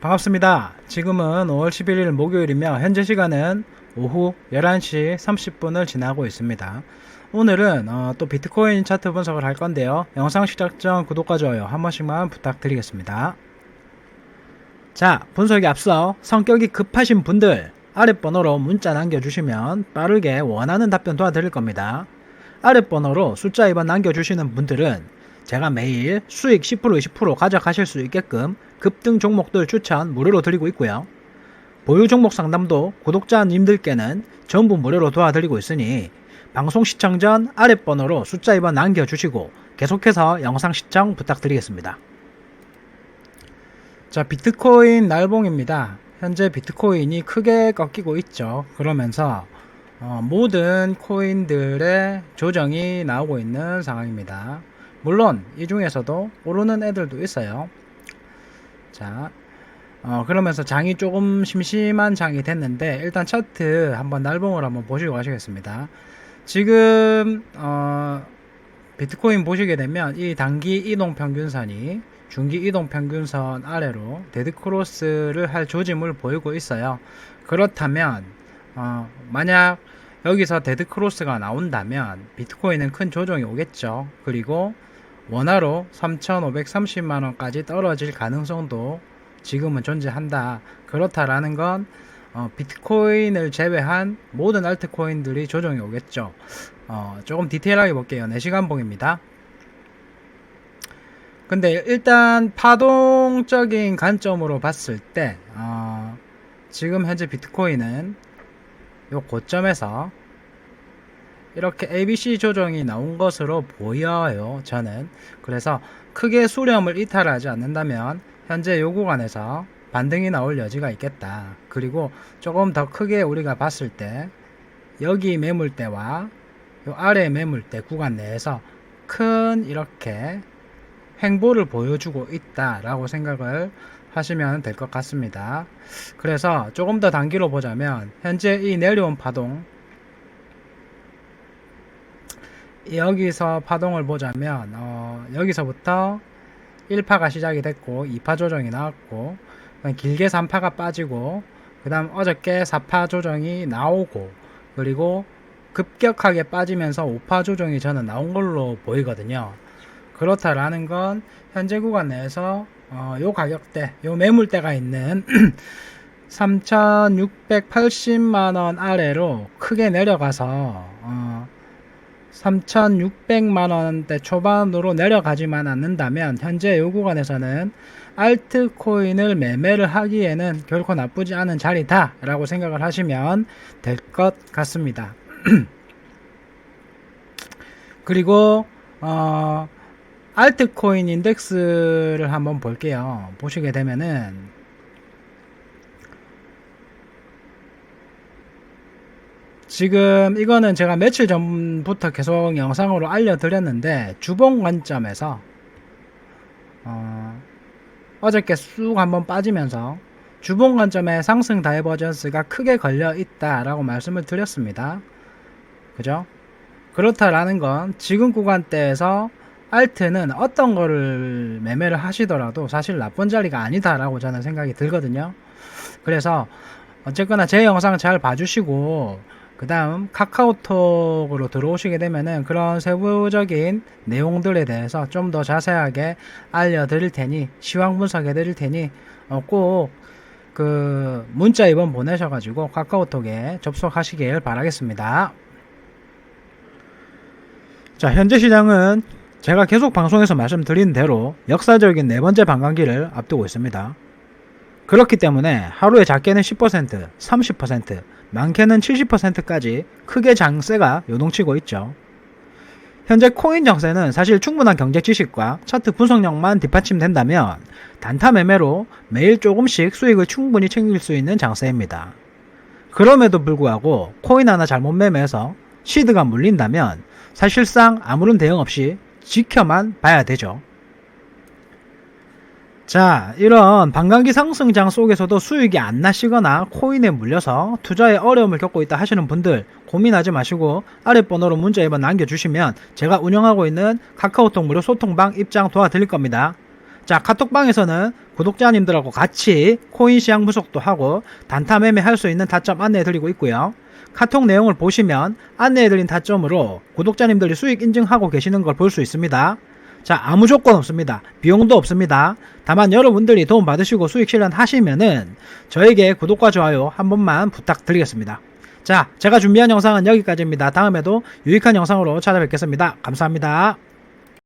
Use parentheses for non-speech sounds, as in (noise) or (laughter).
반갑습니다. 지금은 5월 11일 목요일이며 현재 시간은 오후 11시 30분을 지나고 있습니다. 오늘은 어, 또 비트코인 차트 분석을 할 건데요. 영상 시작 전 구독과 좋아요 한 번씩만 부탁드리겠습니다. 자, 분석에 앞서 성격이 급하신 분들 아랫번호로 문자 남겨주시면 빠르게 원하는 답변 도와드릴 겁니다. 아랫번호로 숫자 2번 남겨주시는 분들은 제가 매일 수익 10% 20% 가져가실 수 있게끔 급등 종목들 추천 무료로 드리고 있고요. 보유 종목 상담도 구독자님들께는 전부 무료로 도와드리고 있으니 방송 시청 전 아랫번호로 숫자 2번 남겨주시고 계속해서 영상 시청 부탁드리겠습니다. 자, 비트코인 날봉입니다. 현재 비트코인이 크게 꺾이고 있죠. 그러면서 어, 모든 코인들의 조정이 나오고 있는 상황입니다. 물론 이 중에서도 오르는 애들도 있어요. 자, 어, 그러면서 장이 조금 심심한 장이 됐는데 일단 차트 한번 날봉을 한번 보시고 가시겠습니다. 지금 어, 비트코인 보시게 되면 이 단기 이동 평균선이 중기 이동 평균선 아래로 데드 크로스를 할 조짐을 보이고 있어요. 그렇다면 어, 만약 여기서 데드 크로스가 나온다면 비트코인은 큰 조정이 오겠죠. 그리고 원화로 3,530만 원까지 떨어질 가능성도 지금은 존재한다. 그렇다라는 건 어, 비트코인을 제외한 모든 알트코인들이 조정이 오겠죠. 어, 조금 디테일하게 볼게요. 4시간 봉입니다. 근데 일단 파동적인 관점으로 봤을 때 어, 지금 현재 비트코인은 요 고점에서 이렇게 ABC 조정이 나온 것으로 보여요. 저는 그래서 크게 수렴을 이탈하지 않는다면 현재 요 구간에서 반등이 나올 여지가 있겠다. 그리고 조금 더 크게 우리가 봤을 때 여기 매물대와 요 아래 매물대 구간 내에서 큰 이렇게 횡보를 보여주고 있다라고 생각을 하시면 될 것 같습니다. 그래서 조금 더 단기로 보자면 현재 이 내려온 파동 여기서 파동을 보자면 어, 여기서부터 1파가 시작이 됐고 2파 조정이 나왔고 길게 3파가 빠지고 그 다음 어저께 4파 조정이 나오고 그리고 급격하게 빠지면서 5파 조정이 저는 나온 걸로 보이거든요. 그렇다라는 건 현재 구간 내에서 어, 요 가격대, 요 매물대가 있는 (clears throat) 3,680만 원 아래로 크게 내려가서 어, 3,600만 원대 초반으로 내려가지만 않는다면 현재 요 구간에서는 알트코인을 매매를 하기에는 결코 나쁘지 않은 자리다라고 생각을 하시면 될 것 같습니다. (clears throat) 그리고 어, 알트코인 인덱스를 한번 볼게요. 보시게 되면은 지금 이거는 제가 며칠 전부터 계속 영상으로 알려드렸는데 주봉 관점에서 어, 어저께 쑥 한번 빠지면서 주봉 관점에 상승 다이버전스가 크게 걸려 있다라고 말씀을 드렸습니다. 그죠? 그렇다라는 건 지금 구간대에서 알트는 어떤 거를 매매를 하시더라도 사실 나쁜 자리가 아니다라고 저는 생각이 들거든요. 그래서 어쨌거나 제 영상 잘 봐주시고 그 다음 카카오톡으로 들어오시게 되면은 그런 세부적인 내용들에 대해서 좀 더 자세하게 알려드릴 테니 시황 분석해 드릴 테니 어, 꼭그 문자 2번 보내셔가지고 카카오톡에 접속하시길 바라겠습니다. 자 현재 시장은 제가 계속 방송에서 말씀드린 대로 역사적인 네 번째 반감기를 앞두고 있습니다. 그렇기 때문에 하루에 작게는 10%, 30%, 많게는 70%까지 크게 장세가 요동치고 있죠. 현재 코인 장세는 사실 충분한 경제 지식과 차트 분석력만 뒷받침된다면 단타 매매로 매일 조금씩 수익을 충분히 챙길 수 있는 장세입니다. 그럼에도 불구하고 코인 하나 잘못 매매해서 시드가 물린다면 사실상 아무런 대응 없이 지켜만 봐야 되죠. 자, 이런 반감기 상승장 속에서도 수익이 안 나시거나 코인에 물려서 투자에 어려움을 겪고 있다 하시는 분들 고민하지 마시고 아랫번호로 문자 1번 남겨주시면 제가 운영하고 있는 카카오톡 무료 소통방 입장 도와드릴 겁니다. 자, 카톡방에서는 구독자님들하고 같이 코인 시장 분석도 하고 단타 매매 할 수 있는 타점 안내해 드리고 있고요. 카톡 내용을 보시면 안내해 드린 타점으로 구독자님들이 수익 인증하고 계시는 걸 볼 수 있습니다. 자, 아무 조건 없습니다. 비용도 없습니다. 다만 여러분들이 도움 받으시고 수익 실현하시면은 저에게 구독과 좋아요 한 번만 부탁드리겠습니다. 자, 제가 준비한 영상은 여기까지입니다. 다음에도 유익한 영상으로 찾아뵙겠습니다. 감사합니다.